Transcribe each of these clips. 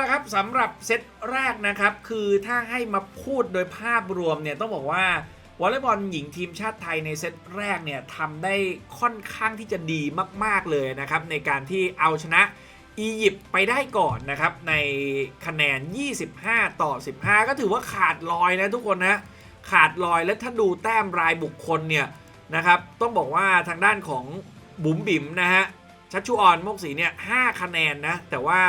ละครับสำหรับเซตแรกนะครับ คือถ้าให้มาพูดโดยภาพรวมเนี่ยต้องบอกว่าวอลเลย์บอลหญิงทีมชาติไทยในเซตแรกเนี่ยทำได้ค่อนข้างที่จะดีมาก ๆเลยนะครับ ในการที่เอาชนะอียิปต์ไปได้ก่อนนะครับ ในคะแนน 25 ต่อ 15 ก็ถือว่าขาดลอยนะทุกคนนะขาดลอยและถ้าดูแต้มรายบุคคลเนี่ยนะครับ ต้องบอกว่าทางด้านของบุ๋มบิ๋มนะฮะชัชชุออนโมกศรีเนี่ย5คะแนนนะแต่ว่า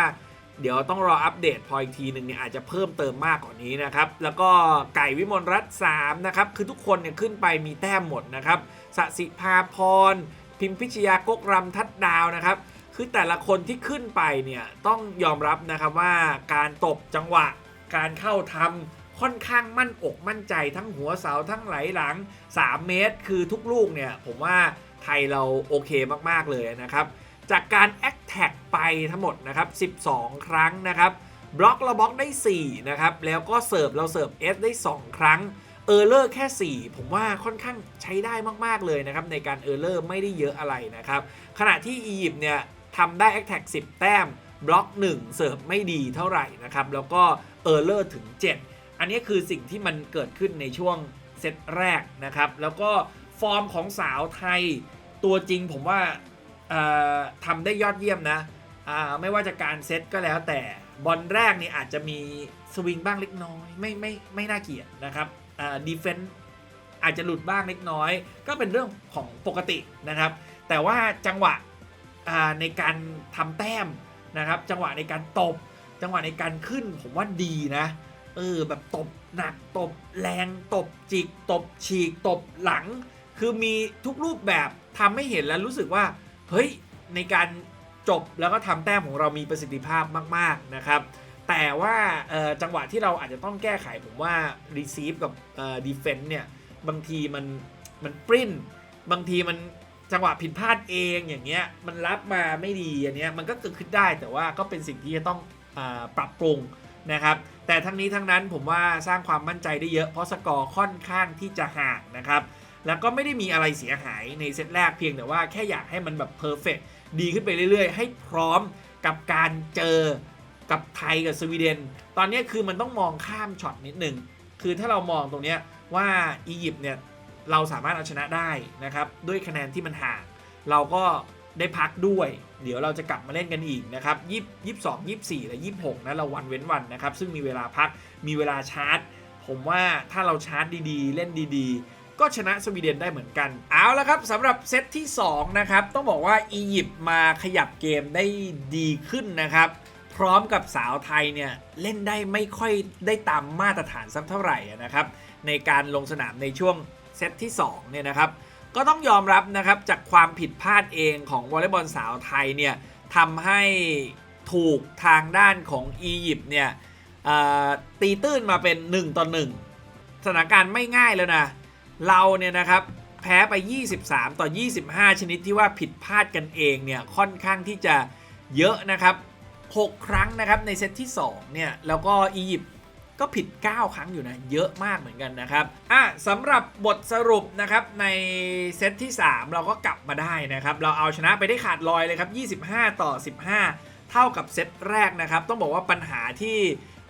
เดี๋ยวต้องรออัปเดตพออีกทีหนึ่งเนี่ยอาจจะเพิ่มเติมมากกว่านี้นะครับ แล้วก็ไก่วิมลรัตน์3นะครับ คือทุกคนเนี่ยขึ้นไปมีแต้มหมดนะครับสสิภาพร พิมพิชยากกรำทัดดาวนะครับ คือแต่ละคนที่ขึ้นไปเนี่ยต้องยอมรับนะครับว่าการตบจังหวะ การเข้าทำค่อนข้างมั่นอกมั่นใจทั้งหัวเสาทั้งไหลหลัง 3 เมตร คือทุกลูกเนี่ยผมว่าไทยเราโอเคมากๆเลยนะครับ จากการแอคแท็กไปทั้งหมดนะครับ 12 ครั้งนะครับบล็อกเราบล็อกได้ 4 นะครับ แล้วก็เสิร์ฟเราเสิร์ฟ S ได้ 2 ครั้งเออร์เลอร์แค่ 4 ผมว่าค่อนข้างใช้ได้มาก ๆ เลยนะครับ ในการเออร์เลอร์ไม่ได้เยอะอะไรนะครับ ขณะที่อียิปต์เนี่ยทำได้แอคแท็ก10 แต้มบล็อก 1 เสิร์ฟไม่ดีเท่าไหร่นะครับ แล้วก็เออร์เลอร์ถึง 7 อันนี้คือสิ่งที่มันเกิดขึ้นในช่วงเซตแรกนะครับ แล้วก็ฟอร์มของสาวไทยตัวจริงผมว่า ทำได้ยอดเยี่ยมนะไม่ว่าจะการเซตก็แล้วแต่บอลแรกนี่อาจจะมีสวิงบ้างเล็กน้อย ไม่ไม่ไม่น่าเกลียดนะครับดีเฟนต์อาจจะหลุดบ้างเล็กน้อย ก็เป็นเรื่องของปกตินะครับ แต่ว่าจังหวะในการทำแต้มนะครับ จังหวะในการตบ จังหวะในการขึ้นผมว่าดีนะเออแบบตบหนักตบแรงตบจิก ตบฉีกตบหลัง คือมีทุกรูปแบบทำให้เห็นแล้วรู้สึกว่า เฮ้ยในการจบแล้วก็ทำแต้มของเรามีประสิทธิภาพมาก ๆ นะครับ แต่ว่าจังหวะที่เราอาจจะต้องแก้ไขผมว่า receive กับ defense เนี่ย บางทีมันมันปริ้น บางทีมันจังหวะผิดพลาดเองอย่างเงี้ยมันรับมาไม่ดีอันเนี้ยมันก็เกิดขึ้นได้แต่ว่าก็เป็นสิ่งที่จะต้องอปรับปรุงนะครับ แต่ทั้งนี้ทั้งนั้นผมว่าสร้างความมั่นใจได้เยอะเพราะสกอร์ค่อนข้างที่จะห่างนะครับ แล้วก็ไม่ได้มีอะไรเสียหายในเซตแรกเพียงแต่ว่าแค่อยากให้มันแบบเพอร์เฟกดีขึ้นไปเรื่อย ๆ ให้พร้อมกับการเจอกับไทยกับสวีเดน ตอนนี้คือมันต้องมองข้ามช็อตนิดนึงคือถ้าเรามองตรงนี้ว่าอียิปต์เนี่ยเราสามารถเอาชนะได้นะครับด้วยคะแนนที่มันห่าง เราก็ได้พักด้วย เดี๋ยวเราจะกลับมาเล่นกันอีกนะครับยี่ยี่สองยี่สี่และยี่หกนะเราวันเว้นวันนะครับ ซึ่งมีเวลาพักมีเวลาชาร์จ ผมว่าถ้าเราชาร์จดีๆ เล่นดีๆ ก็ชนะสวีเดนได้เหมือนกัน เอาละครับสำหรับเซตที่ 2 นะครับ ต้องบอกว่าอียิปต์มาขยับเกมได้ดีขึ้นนะครับ พร้อมกับสาวไทยเนี่ย เล่นได้ไม่ค่อยได้ตามมาตรฐานสักเท่าไหร่นะครับ ในการลงสนามในช่วงเซตที่ 2 เนี่ยนะครับ ก็ต้องยอมรับนะครับจากความผิดพลาดเองของวอลเลย์บอลสาวไทยเนี่ยทำให้ถูกทางด้านของอียิปต์เนี่ยตีตื้นมาเป็น 1 ต่อ 1 สถานการณ์ไม่ง่ายแล้วนะ เราเนี่ยนะครับแพ้ไป 23 ต่อ 25 ชนิดที่ว่าผิดพลาดกันเองเนี่ยค่อนข้างที่จะเยอะนะครับ 6 ครั้งนะครับในเซตที่ 2 เนี่ยแล้วก็อียิปต์ก็ผิด 9 ครั้งอยู่นะ เยอะมากเหมือนกันนะครับอะสำหรับบทสรุปนะครับในเซตที่ 3 เราก็กลับมาได้นะครับ เราเอาชนะไปได้ขาดลอยเลยครับ 25 ต่อ 15 เท่ากับเซตแรกนะครับ ต้องบอกว่าปัญหาที่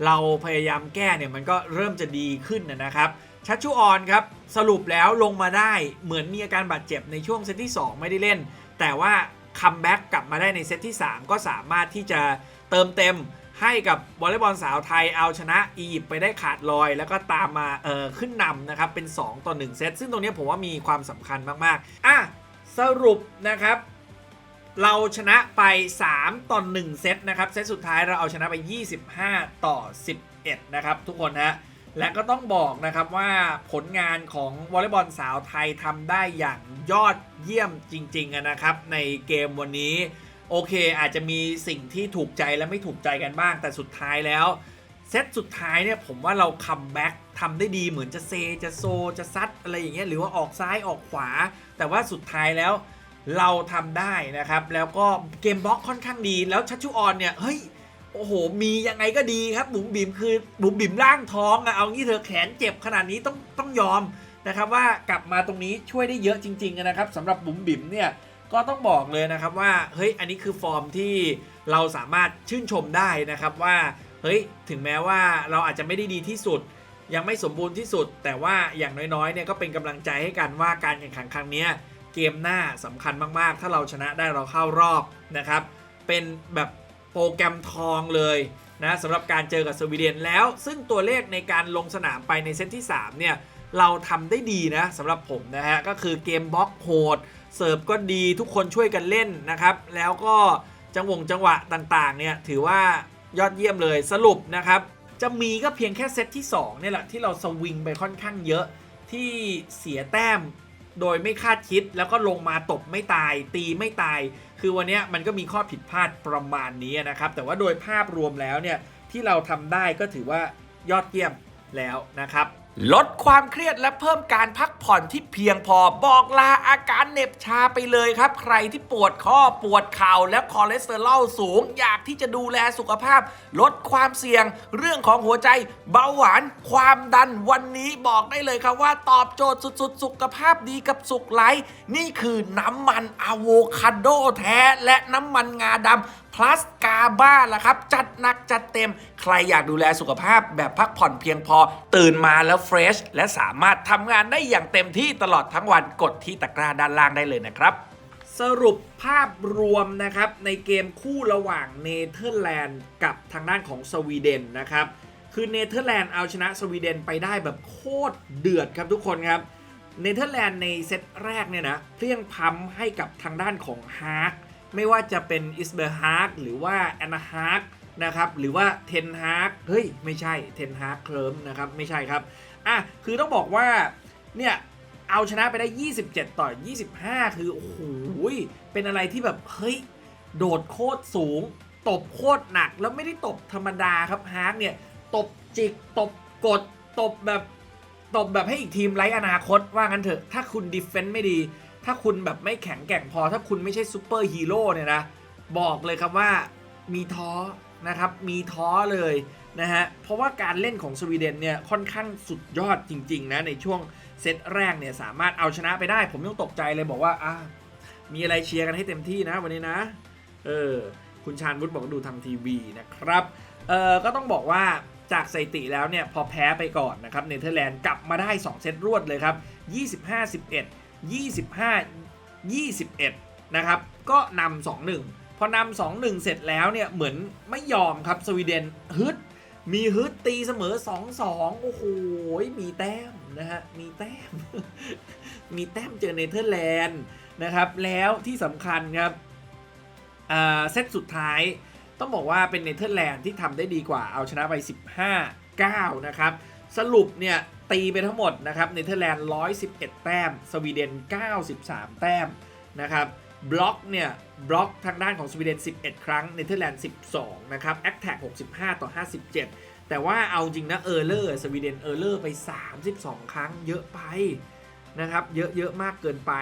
เราพยายามแก้เนี่ยมันก็เริ่มจะดีขึ้นนะครับ ชัชชุออนครับสรุปแล้วลงมาได้เหมือนมีอาการบาดเจ็บในช่วงเซตที่ 2 ไม่ได้เล่น แต่ว่าคัมแบ็กกลับมาได้ในเซตที่ 3 ก็สามารถที่จะเติมเต็มให้กับวอลเลย์บอลสาวไทยเอาชนะอียิปต์ไปได้ขาดลอย แล้วก็ตามมาเออขึ้นนำนะครับเป็น 2 ต่อ 1 เซต ซึ่งตรงนี้ผมว่ามีความสำคัญมากๆ อะ สรุปนะครับ เราชนะไป 3 ต่อ 1 เซตนะครับ เซตสุดท้ายเราเอาชนะไป 25 ต่อ 11 นะครับทุกคนฮะ และก็ต้องบอกนะครับว่าผลงานของวอลเลย์บอลสาวไทยทำได้อย่างยอดเยี่ยมจริงๆนะครับ ในเกมวันนี้ โอเคอาจจะมีสิ่งที่ถูกใจและไม่ถูกใจกันบ้าง แต่สุดท้ายแล้ว เซตสุดท้ายเนี่ยผมว่าเราคัมแบ็กทำได้ดีเหมือนจะเซ จะโซ จะซัดอะไรอย่างเงี้ยหรือว่าออกซ้ายออกขวา แต่ว่าสุดท้ายแล้วเราทำได้นะครับ แล้วก็เกมบล็อกค่อนข้างดีแล้วชัชชุออนเนี่ยเฮ้ย โอ้โห มียังไงก็ดีครับบุ๋มบิ๋มคือบุ๋มบิ๋มร่างท้องอะเอางี้เธอแขนเจ็บขนาดนี้ต้องต้องยอมนะครับว่ากลับมาตรงนี้ช่วยได้เยอะจริงๆนะครับสำหรับบุ๋มบิ๋มเนี่ยก็ต้องบอกเลยนะครับว่าเฮ้ยอันนี้คือฟอร์มที่เราสามารถชื่นชมได้นะครับว่าเฮ้ยถึงแม้ว่าเราอาจจะไม่ได้ดีที่สุด ยังไม่สมบูรณ์ที่สุด แต่ว่าอย่างน้อยๆเนี่ยก็เป็นกำลังใจให้กันว่าการแข่งขันครั้งนี้เกมหน้าสำคัญมากๆ ถ้าเราชนะได้เราเข้ารอบนะครับเป็นแบบ โปรแกรมทองเลยนะสำหรับการเจอกับสวีเดนแล้ว ซึ่งตัวเลขในการลงสนามไปในเซตที่ 3 เนี่ย เราทำได้ดีนะสำหรับผมนะฮะ ก็คือเกมบล็อกโหด เสิร์ฟก็ดีทุกคนช่วยกันเล่นนะครับ แล้วก็จังหวงจังหวะต่างๆ เนี่ย ถือว่ายอดเยี่ยมเลยสรุปนะครับ จะมีก็เพียงแค่เซตที่2เนี่ยแหละที่เราสวิงไปค่อนข้างเยอะที่เสียแต้มโดยไม่คาดคิดแล้วก็ลงมาตบไม่ตาย ตีไม่ตาย คือวันนี้มันก็มีข้อผิดพลาดประมาณนี้นะครับ แต่ว่าโดยภาพรวมแล้วเนี่ยที่เราทำได้ก็ถือว่ายอดเยี่ยมแล้วนะครับ ลดความเครียดและเพิ่มการพักผ่อนที่เพียงพอบอกลาอาการเหน็บชาไปเลยครับ ใครที่ปวดข้อปวดเข่าและคอเลสเตอรอลสูง อยากที่จะดูแลสุขภาพ ลดความเสี่ยง เรื่องของหัวใจเบาหวาน ความดันวันนี้บอกได้เลยครับว่าตอบโจทย์สุดๆสุขภาพดีกับสุขไลท์นี่คือน้ำมันอะโวคาโดแท้และน้ำมันงาดำ plus กาบ้าละครับ จัดหนักจัดเต็ม ใครอยากดูแลสุขภาพแบบพักผ่อนเพียงพอ ตื่นมาแล้วเฟรชและสามารถทำงานได้อย่างเต็มที่ตลอดทั้งวันกดที่ตะกร้าด้านล่างได้เลยนะครับ สรุปภาพรวมนะครับในเกมคู่ระหว่างเนเธอร์แลนด์กับทางด้านของสวีเดนนะครับ คือเนเธอร์แลนด์เอาชนะสวีเดนไปได้แบบโคตรเดือดครับทุกคนครับเนเธอร์แลนด์ในเซตแรกเนี่ยนะเพลียงพัมให้กับทางด้านของฮาร์ ไม่ว่าจะเป็นอิสเบอร์ฮาร์กหรือว่าแอนนาฮาร์กนะครับหรือว่าเทนฮาร์กเฮ้ย ไม่ใช่เทนฮาร์กเคลิมนะครับไม่ใช่ครับอะคือต้องบอกว่าเนี่ยเอาชนะไปได้ 27 ต่อ 25 คือโอ้โหเป็นอะไรที่แบบเฮ้ยโดดโคตรสูง ตบโคตรหนักแล้วไม่ได้ตบธรรมดาครับฮาร์กเนี่ยตบจิกตบกดตบแบบตบแบบให้อีกทีมไร้อนาคตว่างั้นเถอะ ถ้าคุณดิฟเฟนต์ไม่ดี ถ้าคุณแบบไม่แข็งแกร่งพอ ถ้าคุณไม่ใช่ซูเปอร์ฮีโร่เนี่ยนะบอกเลยครับว่ามีท้อนะครับมีท้อเลยนะฮะเพราะว่าการเล่นของสวีเดนเนี่ยค่อนข้างสุดยอดจริงๆนะในช่วงเซตแรกเนี่ยสามารถเอาชนะไปได้ ผมยังตกใจเลยบอกว่าอะมีอะไรเชียร์กันให้เต็มที่นะวันนี้นะเออคุณชาญวุฒิบอกดูทางทีวีนะครับเออก็ต้องบอกว่าจากสถิติแล้วเนี่ยพอแพ้ไปก่อนนะครับเนเธอร์แลนด์กลับมาได้ 2 เซตรวดเลยครับ 25 11 25 21 นะครับ ก็นำ2-1 พอนำ2-1 เสร็จแล้วเนี่ย เหมือนไม่ยอมครับสวีเดนฮึด มีฮึดตีเสมอ 2-2 โอ้โห มีแต้มนะฮะ มีแต้ม มีแต้มเจอเนเธอร์แลนด์นะครับ แล้วที่สำคัญครับเซตสุดท้ายต้องบอกว่าเป็นเนเธอร์แลนด์ที่ทำได้ดีกว่าเอาชนะไป 15 9 นะครับ สรุปเนี่ย ตีไปทั้งหมดนะครับเนเธอร์แลนด์ 111 แต้ม สวีเดน 93 แต้มนะครับบล็อกเนี่ยบล็อกทางด้านของสวีเดน 11 ครั้งเนเธอร์แลนด์ 12 นะครับแอคแท็ก65 ต่อ 57 แต่ว่าเอาจริงนะเออร์เลอร์สวีเดนเออร์เลอร์ไป 32 ครั้งเยอะไปนะครับเยอะเยอะมากเกินไป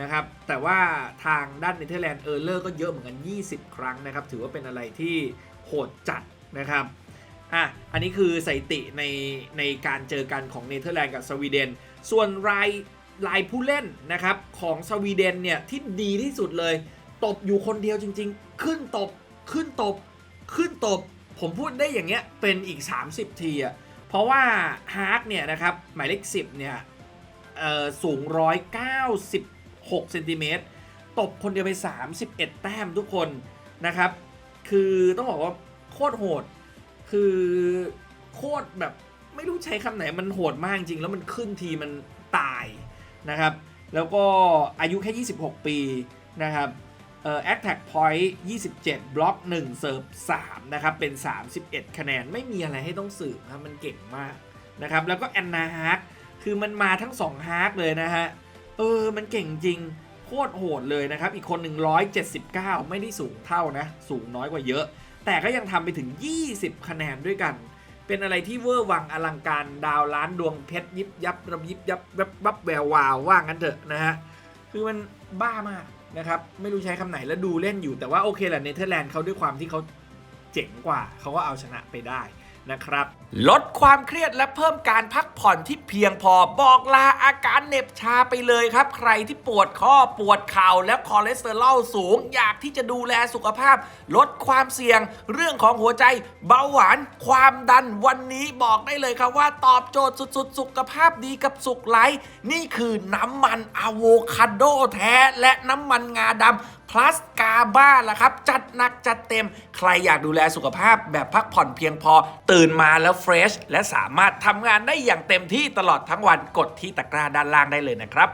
นะครับแต่ว่าทางด้านเนเธอร์แลนด์เออร์เลอร์ก็เยอะเหมือนกัน 20 ครั้งนะครับถือว่าเป็นอะไรที่โหดจัดนะครับ อะอันนี้คือสถิติในในการเจอกันของเนเธอร์แลนด์กับสวีเดน ส่วนรายรายผู้เล่นนะครับของสวีเดนเนี่ยที่ดีที่สุดเลย ตบอยู่คนเดียวจริง ๆ ขึ้นตบขึ้นตบ ขึ้นตบ ผมพูดได้อย่างเงี้ยเป็นอีก 30 ทีอะเพราะว่าฮาร์กเนี่ยนะครับหมายเลข10เนี่ยเอ่อสูง 196เซนติเมตรตบคนเดียวไป 31 แต้มทุกคนนะครับ คือต้องบอกว่าโคตรโหด คือโคตรแบบไม่รู้ใช้คำไหนมันโหดมากจริง แล้วมันขึ้นทีมันตายนะครับ แล้วก็อายุแค่ 26 ปีนะครับเอ่อ attack point 27 บล็อก1เซิร์ฟ3นะครับ เป็น 31 คะแนนไม่มีอะไรให้ต้องสืบครับมันเก่งมากนะครับ แล้วก็แอนนาฮาร์กคือมันมาทั้ง2ฮาร์กเลยนะฮะ เออ มันเก่งจริง โคตรโหดเลยนะครับ อีกคนหนึ่ง179 ไม่ได้สูงเท่านะ สูงน้อยกว่าเยอะ แต่ก็ยังทำไปถึง 20 คะแนนด้วยกัน เป็นอะไรที่เวอร์วังอลังการดาวล้านดวงเพชรยิบยับระยิบยับแวบวับแวววาวว่างั้นเถอะนะฮะ คือมันบ้ามากนะครับ ไม่รู้ใช้คำไหนแล้วดูเล่นอยู่แต่ว่าโอเคแหละเนเธอร์แลนด์เขาด้วยความที่เขาเจ๋งกว่า เขาก็เอาชนะไปได้นะครับ ลดความเครียดและเพิ่มการพักผ่อนที่เพียงพอบอกลา อาการเหน็บชาไปเลยครับ ใครที่ปวดข้อปวดเข่าและคอเลสเตอรอลสูง อยากที่จะดูแลสุขภาพ ลดความเสี่ยง เรื่องของหัวใจ เบาหวาน ความดันวันนี้บอกได้เลยครับว่าตอบโจทย์สุดๆ สุขภาพดีกับสุขไลท์นี่คือน้ำมันอะโวคาโดแท้และน้ำมันงาดำ plus กาบ้าล่ะครับ จัดหนักจัดเต็ม ใครอยากดูแลสุขภาพแบบพักผ่อนเพียงพอ ตื่นมาแล้วเฟรชและสามารถทำงานได้อย่างเต็มที่ตลอดทั้งวันกดที่ตะกร้าด้านล่างได้เลยนะครับ